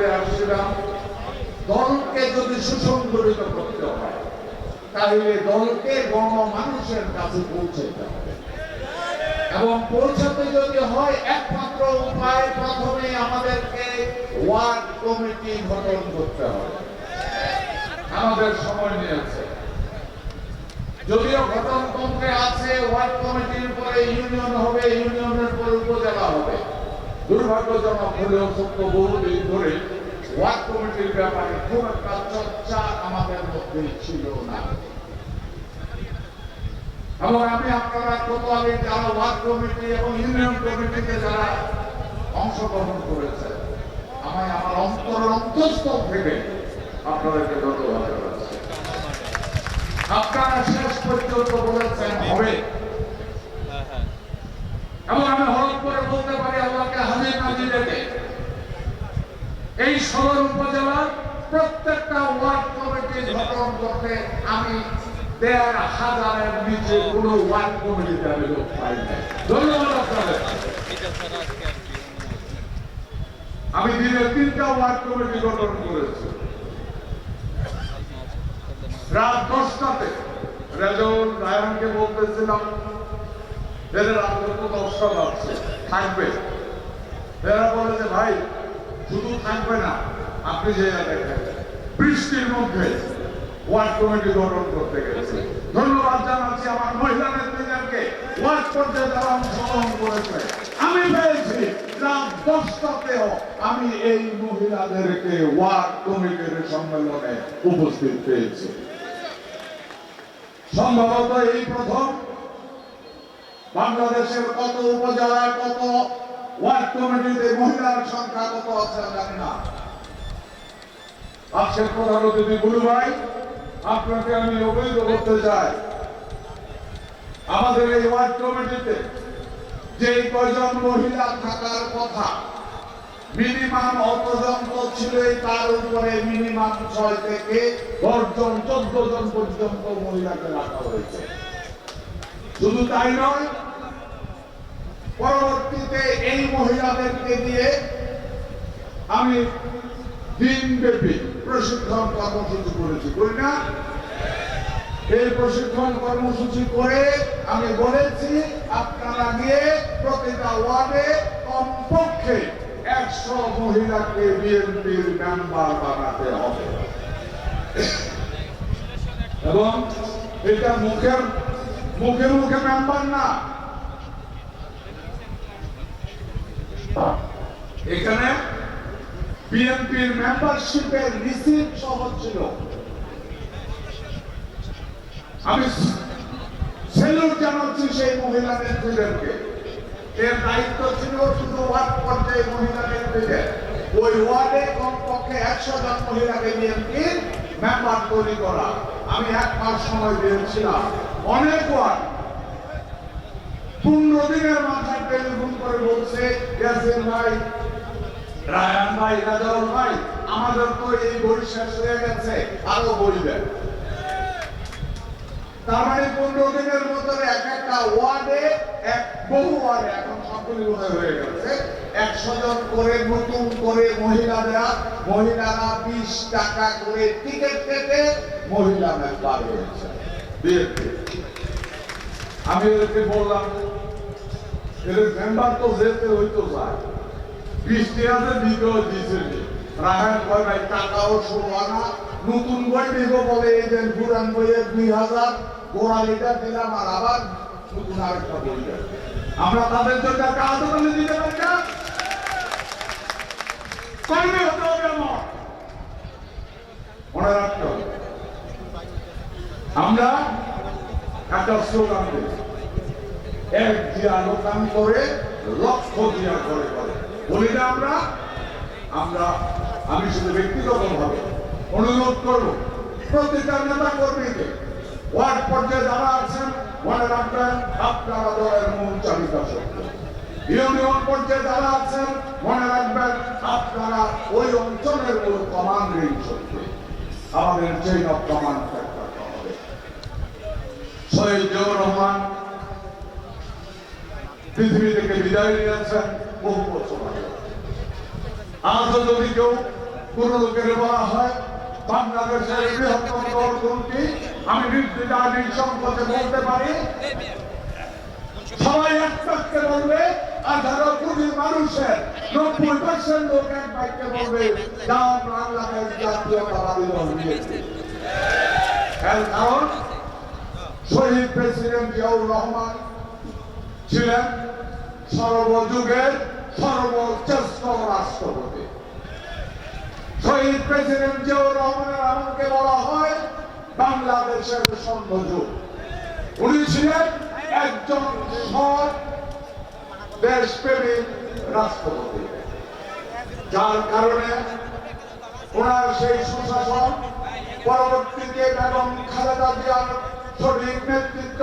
করে আসছিলাম দলকে যদি সুসংগঠিত করতে হয়, তাহলে দলকে গণমানুষের কাছে পৌঁছাতে হবে। এবং পৌঁছাতে যদি হয়, একমাত্র উপায় প্রথমে আমাদেরকে ওয়ার্ড কমিটি গঠন করতে হবে। আমাদের সময় নিয়েছে যদিও গঠনতন্ত্রে আছে, ওয়ার্ড কমিটির পরে ইউনিয়ন হবে, ইউনিয়নের পরে উপজেলা হবে। দুর্ভাগ্যজনক হলেও সত্য বহুদিন ধরে ওয়ার্ড কমিটির ব্যাপারে খুব একটা চর্চা আমাদের মধ্যে ছিল না এবং আমি আপনারা কোতোয়ালি যারা ওয়ার্ড কমিটি এবং ইউনিয়ন কমিটিতে যারা অংশগ্রহণ করেছেন আমি আমার অন্তরের অন্তঃস্থল থেকে আপনাদেরকে ধন্যবাদ আপনারা শেষ পর্যন্ত বলেছেন, হবে। এবং আমি হলফ করে বলতে পারি আল্লাহকে হাজির এই সদর উপজেলার প্রত্যেকটা ওয়ার্ড কমিটি গঠন করতে আমি দেড় হাজারের নিচে ওয়ার্ড কমিটিতে আমি লোক পাই ধন্যবাদ আপনাদের। আমি দিনে তিনটা ওয়ার্ড কমিটি গঠন করেছি। রাত দশটাতে রেজাউল রায়নকে বলতেছিলাম এদের দর্শক আছে থাকবে এরা বলে যে ভাই শুধু থাকবে না আপনি যে বৃষ্টির মধ্যে ওয়ার্ড কমিটি গঠন করতে গেছে ধন্যবাদ জানাচ্ছি আমার মহিলা ওয়ার্ড পর্যায়ে অংশগ্রহণ করেছে আমি পেয়েছি রাত দশটাতেও আমি এই মহিলাদেরকে ওয়ার্ড কমিটির সম্মেলনে উপস্থিত পেয়েছি সম্ভবত এই প্রথম বাংলাদেশের কত উপজেলায় কত ওয়ার্ড কমিটিতে মহিলার সংখ্যা কত আছে জানি না। আজকের প্রধান অতিথি গুরু ভাই, আপনাকে আমি অবৈধ করতে চাই। আমাদের এই ওয়ার্ড কমিটিতে যে কয়জন মহিলা থাকার কথা, মিনিমাম অতজন তো ছিলই, তার উপরে মিনিমাম ছয় থেকে দশ জন চোদ্দ জন পর্যন্ত মহিলাকে রাখা হয়েছে। শুধু তাই নয়, পরবর্তীতে এই মহিলাদেরকে দিয়ে আমি দিনব্যাপী প্রশিক্ষণ কর্মসূচি করেছি, করি না? এই প্রশিক্ষণ কর্মসূচি করে আমি বলেছি, আপনারা গিয়ে প্রতিটা ওয়ার্ডে কমপক্ষে একশো মহিলাকে বিএনপির মেম্বার বানাতে হবে। এবং এটা মুখের মুখে মুখে মেম্বার না। এখানে বিএনপির মেম্বারশিপের রিসিপ্ট সহ ছিল। আমি সেলুট জানাচ্ছি সেই মহিলা নেত্রীদেরকে এর দায়িত্ব ছিল শুধু ওয়ার্ড পর্যায়ে মহিলা নেত্রীদের ওই ওয়ার্ডে কমপক্ষে একশো জন মহিলাকে বিএনপির মেম্বার তৈরি করা। আমি এক মাস সময় দিয়েছিলাম। অনেক ওয়ার্ড পনেরো দিনের মাথায় টেলিফোন করে বলছে, ইয়াসিন ভাই, রায়ান ভাই, রাজাউল ভাই, আমাদের তো এই বই শেষ হয়ে গেছে, আরও বই দেন। তার মানে পনেরো দিনের এক একটা ওয়ার্ডে, এক বহু ওয়ার্ডে, এখন মনে হয়ে গেছে, একশো জন করে নতুন করে মহিলারা মহিলারা বিশ টাকা করে টিকিট কেটে মহিলা মেম্বার হয়েছে আমি এদেরকে বললাম, এদের মেম্বার তো যেতে হইতো যায়। বৃষ্টি আছে দিকেও দিছে রাখার কয় ভাই টাকাও ষোলো আনা। নতুন বই দিব বলে এই যে পুরান বইয়ের দুই হাজার গোড়ালিটা দিলাম আর আবার নতুন আরেকটা বই আমরা তাদের জন্য কাজ করে দিতে পারি না। কর্মী হতে হবে আমার। মনে রাখতে হবে। আমরা একটা স্লোগান এক দিয়া লোকান করে, লক্ষ দিয়া করে করে বলি না আমরা আমরা, আমি শুধু ব্যক্তিগতভাবে অনুরোধ করব, প্রতিটা নেতা কর্মীকে ওয়ার্ড পর্যায়ে যারা আছেন, মনে রাখবেন, আপনারা দলের মূল চালিকা শক্তি। ইউনিয়ন পর্যায়ে যারা আছেন, মনে রাখবেন, আপনারা ওই অঞ্চলের মূল কমান্ডিং শক্তি। আমাদের চেইন অফ কমান্ড শহীদ জিয়াউর রহমান, পৃথিবী থেকে বিদায় নিয়েছেন বহু বছর আজও যদি কেউ কোন লোকের বলা হয়, বাংলাদেশের বৃহত্তম দল কোনটি, আমি নির্দিদার নিঃসংকোচে বলতে পারি। সবাই এক বলবে আঠারো কোটি মানুষের নব্বই পার্সেন্ট লোক এক বলবে যা বাংলাদেশ জাতীয়তাবাদী কারণ শহীদ প্রেসিডেন্ট জিয়াউর রহমান ছিলেন সর্বযুগের সর্বশ্রেষ্ঠ রাষ্ট্রপতি। শহীদ প্রেসিডেন্ট জিয়াউর রহমানের আমলকে বলা হয় বাংলাদেশের স্বর্ণযুগ উনি ছিলেন একজন সৎ, দেশপ্রেমিক রাষ্ট্রপতি। যার কারণে ওনার সেই সুশাসন পরবর্তীতে বেগম খালেদা জিয়ার সঠিক নেতৃত্ব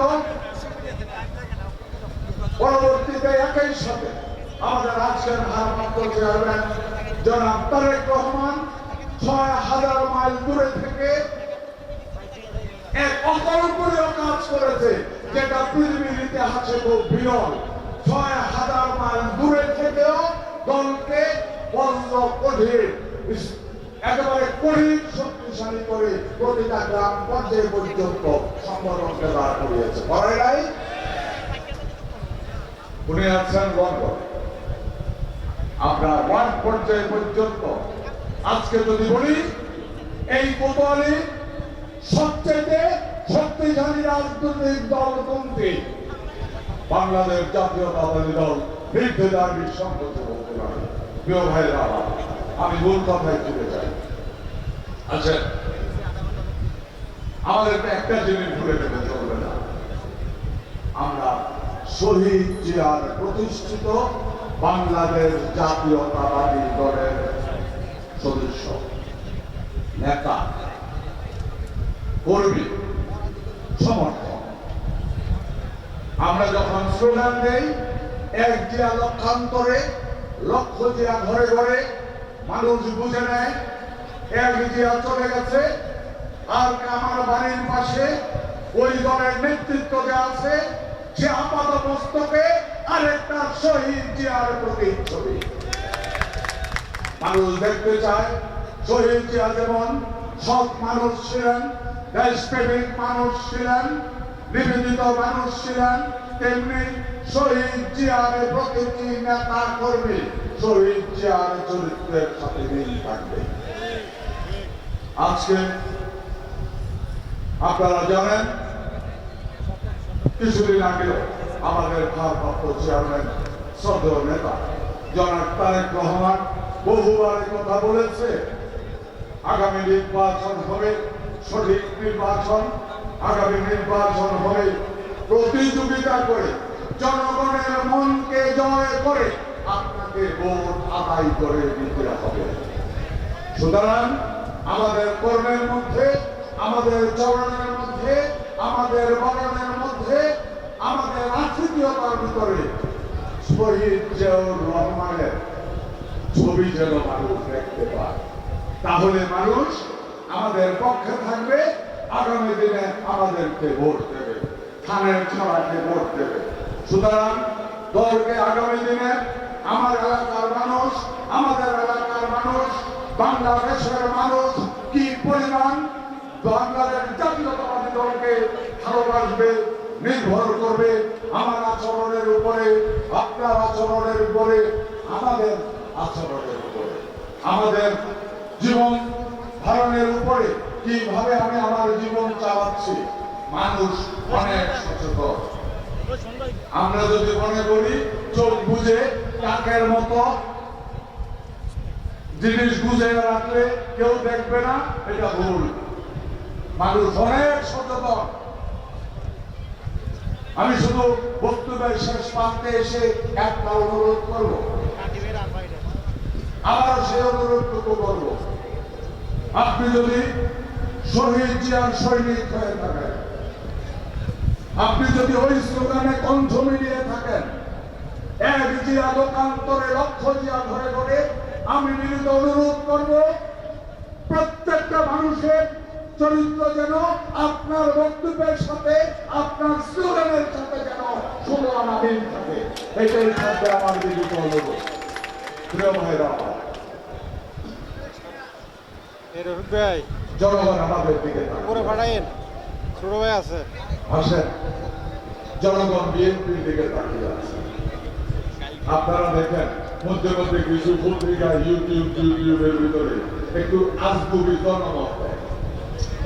পরবর্তীতে একই সাথে আমাদের আজকের ভারপ্রাপ্ত চেয়ারম্যান জনাব তারেক রহমান ছয় হাজার মাইল দূরে থেকে এক অকল্পনীয় কাজ করেছে, যেটা পৃথিবীর ইতিহাসে খুব বিরল। ছয় হাজার মাইল দূরে থেকেও দলকে বন্ধ কঠিন একেবারে কঠিন, শক্তিশালী করে প্রতিটা গ্রাম পর্যায়ে পর্যন্ত সংগঠনকে দাঁড় করিয়েছে। করে নাই উনি আছেন লন্ডন আপনার ওয়ার্ড পর্যায়ে পর্যন্ত, আজকে যদি বলি, এই কোতোয়ালি সবচেয়ে শক্তিশালী রাজনৈতিক দল কোনটি? বাংলাদেশ জাতীয়তাবাদী দল নির্দেদার নিঃসংকোচে বলতে পারে। প্রিয় ভাইরা আমি মূল কথায় আচ্ছা। আমাদের একটা জিনিস ভুলে গেলে চলবে না। আমরা শহীদ জিয়ার প্রতিষ্ঠিত বাংলাদেশ জাতীয়তাবাদী দলের সদস্য, নেতা, কর্মী, সমর্থক। আমরা যখন স্লোগান দেই, এক জিয়া লক্ষান্তরে, লক্ষ জিয়া ঘরে ঘরে, মানুষ বুঝে নেয় এক চলে গেছে। আর আমার বাড়ির পাশে ওই দলের নেতৃত্ব যে আছে, সে আপাত মস্তকে আরেকটা শহীদ জিয়ার প্রতিচ্ছবি মানুষ দেখতে চায়, শহীদ জিয়া যেমন সৎ মানুষ ছিলেন, দেশপ্রেমিক মানুষ ছিলেন, নিবেদিত মানুষ ছিলেন, তেমনি শহীদ জিয়ার প্রতিটি নেতা কর্মী শহীদ জিয়ার চরিত্রের সাথে মিল থাকবে। আজকে আপনারা জানেন, কিছুদিন আগে আমাদের ভারপ্রাপ্ত চেয়ারম্যান শ্রদ্ধেয় নেতা, জনাব তারেক রহমান বহুবার কথা বলেছে, আগামী নির্বাচন হবে সঠিক নির্বাচন, আগামী নির্বাচন হবে প্রতিযোগিতা করে, জনগণের মনকে জয় করে আপনাকে ভোট আদায় করে দিতে হবে। সুতরাং আমাদের কর্মের মধ্যে, আমাদের চরণের মধ্যে, আমাদের বরণের মধ্যে, আমাদের আত্মীয়তার ভিতরে শহীদ জিয়াউর রহমানের ছবি যেন মানুষ দেখতে পায়। তাহলে মানুষ আমাদের পক্ষে থাকবে, আগামী দিনে আমাদেরকে ভোট দেবে থানের ছড়াকে ভোট দেবে। সুতরাং দলকে আগামী দিনে আমার এলাকার মানুষ, আমাদের এলাকার বাংলাদেশের মানুষ কি পরিমাণ বাংলাদেশ জাতীয়তাবাদী দলকে ভালোবাসবে, নির্ভর করবে? আমার আচরণের উপরে, আপনার আচরণের উপরে, আমাদের আচরণের উপরে। আমাদের জীবন ধারণের উপরে কীভাবে আমি আমার জীবন চালাচ্ছি? মানুষ অনেক সচেতন। আমরা যদি মনে করি, চোখ বুঝে, কাকের মতো জিনিস বুঝে রাখলে কেউ দেখবে না, এটা ভুল। মানুষ অনেক সচেতন। আমি শুধু বক্তব্যের শেষ প্রান্তে এসে একটা অনুরোধ করব। আবার সেই অনুরোধটুকু করব। আপনি যদি শহীদ জিয়ার সৈনিক হয়ে থাকেন, আপনি যদি ওই স্লোগানে কণ্ঠ মিলিয়ে থাকেন, এক জিয়া লোকান্তরে লক্ষ জিয়া ঘরে ঘরে আমি মিলিত অনুরোধ করব প্রত্যেকটা মানুষের চরিত্র যেন আপনার বক্তব্যের সাথে আপনার স্লোগানের সাথে যেন মিল থাকে। এটাই থাকবে আমার বিনীত অনুরোধ। প্রিয় ভাইরা জনগণ আমাদের দিকে উপরে আছে। ফাটাইন ছোট ভাই আছে। আসেন। জনগণ বিএনপির দিকে তাকিয়ে আছে। আপনারা দেখেন মধ্যে মধ্যে কিছু পত্রিকা ইউটিউব ইউটিউবের ভিতরে একটু আজগুবি জনমত।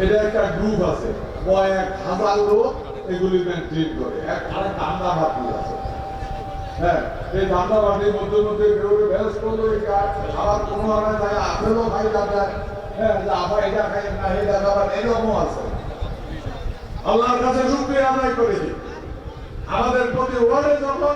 এটা একটা গ্রুপ আছে, কয়েক হাজার লোক এগুলি মেনটেন করে। এক আছে। হ্যাঁ হ্যাঁ আবার এটা আমাদের প্রতি ওয়ার্ডে যখন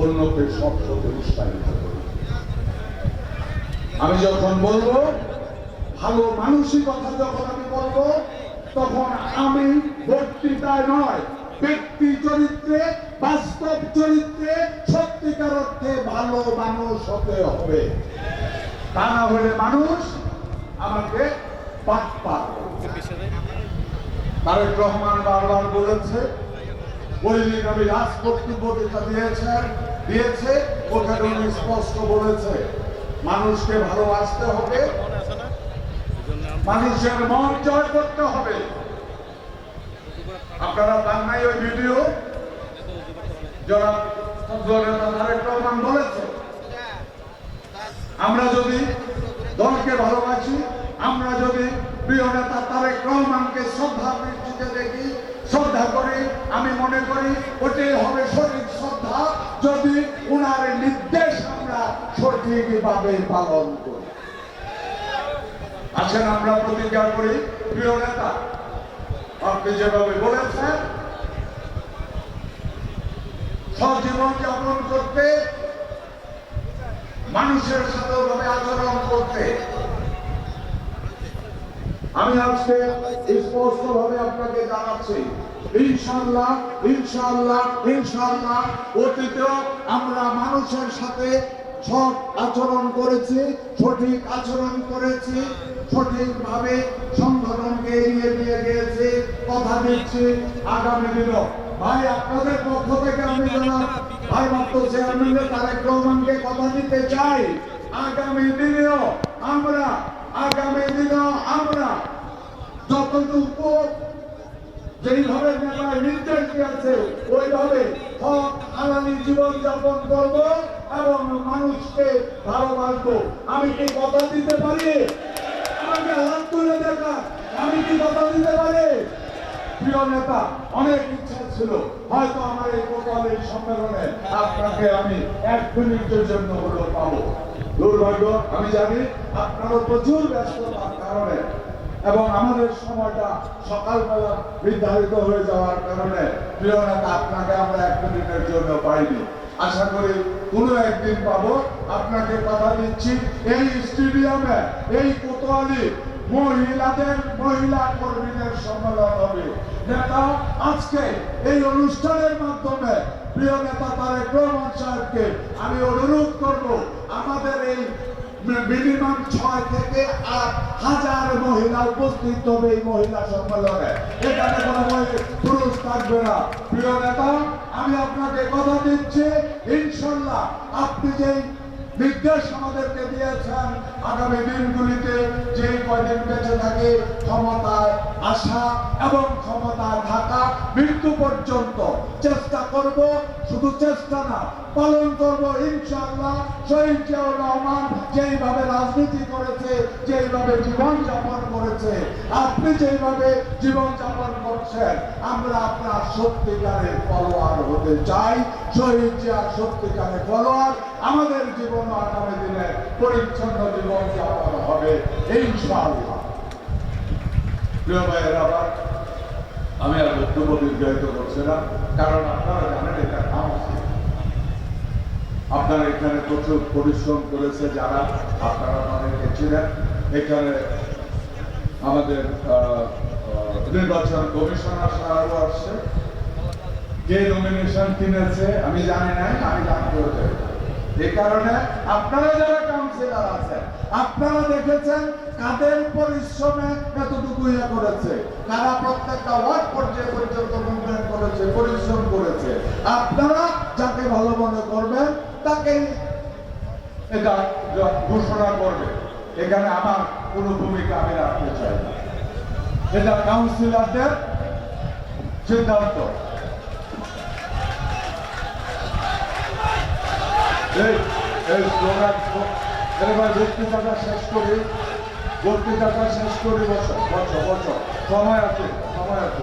অন্যকে স্বার্থকে উৎসাহিত করি আমি যখন বলব, ভালো মানসিকতা যখন আমি বলব, তখন আমি বক্তৃতায় নয়, ব্যক্তি চরিত্রে, বাস্তব চরিত্রে, সত্যিকার অর্থে ভালো মানুষ হতে হবে তা না হলে মানুষ আমাকে পার করবে। তারেক রহমান বারবার বলেছে দিয়েছে ওখানে স্পষ্ট বলেছে, মানুষকে ভালোবাসতে হবে, মানুষের মন জয় করতে হবে। আপনারা পান নাই ওই ভিডিও? আমরা যদি দলকে ভালোবাসি, আমরা যদি প্রিয় নেতা তারেক রহমানকে শ্রদ্ধা দেখি, শ্রদ্ধা করি আমি মনে করি ওটাই হবে সঠিক শ্রদ্ধা যদি উনার নির্দেশ আমরা সঠিকভাবে পালন করি। আসেন আমরা প্রতিজ্ঞা করি, প্রিয় নেতা, আপনি যেভাবে বলেছেন, সজীবন যাপন করতে, মানুষের সাথে আচরণ করতে। আমি আজকে স্পষ্ট ভাবে আপনাকে জানাচ্ছি ইনশাল্লাহ ইনশাল্লাহ ইনশাল্লাহ অতীতেও আমরা মানুষের সাথে সৎ আচরণ করেছি, সঠিক আচরণ করেছি, সঠিকভাবে সংগঠনকে এগিয়ে দিয়ে গিয়েছি, কথা দিচ্ছি আগামী দিনও। ভাই, আপনাদের পক্ষ থেকে আমি জানাব, ভাই, মাত্র চেয়ারম্যান তারেক রহমানকে কথা দিতে চাই। আগামী দিনেও আমরা, আগামী দিনেও আমরা যতটুকু যেইভাবে নেতার নির্দেশ দিয়েছে, ওইভাবে হক হালালি জীবন যাপন করব এবং মানুষকে ভালোবাসবো। আমি কি কথা দিতে পারি? আমাকে হাত তুলে দেখা আমি কি কথা দিতে পারি? প্রিয় নেতা, অনেক ইচ্ছা ছিল। হয়তো আমার এই সম্মেলনে আপনাকে আমি এক মিনিটের জন্য পাবো। দুর্ভাগ্য, আমি জানি আপনারও প্রচুর ব্যস্ততার কারণে এবং আমাদের সময়টা সকালবেলা নির্ধারিত হয়ে যাওয়ার কারণে প্রিয় নেতা আপনাকে আমরা এক মিনিটের জন্য পাইনি। আশা করি কোনো একদিন পাবো। আপনাকে কথা দিচ্ছি, এই স্টেডিয়ামে, এই কোতোয়ালি মহিলাদের, মহিলা কর্মীদের সম্মেলন হবে। নেতা, আজকে এই অনুষ্ঠানের মাধ্যমে প্রিয় নেতা তারেক রহমান সাহেবকে আমি অনুরোধ করব, আমাদের এই মিনিমাম ছয় থেকে আট হাজার মহিলা উপস্থিত হবে এই মহিলা সম্মেলনে। এখানে কোনো পুরুষ থাকবে না। প্রিয় নেতা, আমি আপনাকে কথা দিচ্ছি, ইনশাল্লাহ আপনি যেই নির্দেশ আমাদেরকে দিয়েছেন আগামী দিনগুলিতে যে কয়দিন বেঁচে থাকে, ক্ষমতায় আসা এবং ক্ষমতায় থাকা মৃত্যু পর্যন্ত চেষ্টা করব। শুধু চেষ্টা না, পালন করব ইনশাআল্লাহ। শহীদ রহমান যেইভাবে রাজনীতি করেছে, যেইভাবে জীবন যাপন করেছে, আপনি যেইভাবে জীবন যাপন করছেন, আমরা আপনার সত্যিকারের ফলোয়ার হতে চাই। শহীদ জিয়ার সত্যিকারের ফলোয়ার আমাদের জীবন আগামী দিনে পরিচ্ছন্ন জীবন যাপন হবে আবার আমি আর বক্তব্য দীর্ঘায়িত করছি না, কারণ আপনারা জানেন এটা কাউন্সিল আপনারা এখানে প্রচুর পরিশ্রম করেছে যারা, আপনারা অনেকে ছিলেন। এখানে আমাদের নির্বাচন কমিশনার সাহেব আসছে। কে নমিনেশন কিনেছে, আমি জানি না আমি জানতে হতে এই কারণে আপনারা যারা কাউন্সিলর আছেন, আপনারা দেখেছেন কাদের পরিশ্রমে এতটুকু ইয়ে করেছে। কারা প্রত্যেকটা ওয়ার্ড পর্যায়ে পর্যন্ত মুভমেন্ট করেছে, পরিশ্রম করেছে। আপনারা যাকে ভালো মনে করবেন তাকে এটা ঘোষণা করবে। এখানে আমার কোনো ভূমিকা আমি রাখতে চাই এটা কাউন্সিলরদের সিদ্ধান্ত। এই সময় আছে সময় আছে।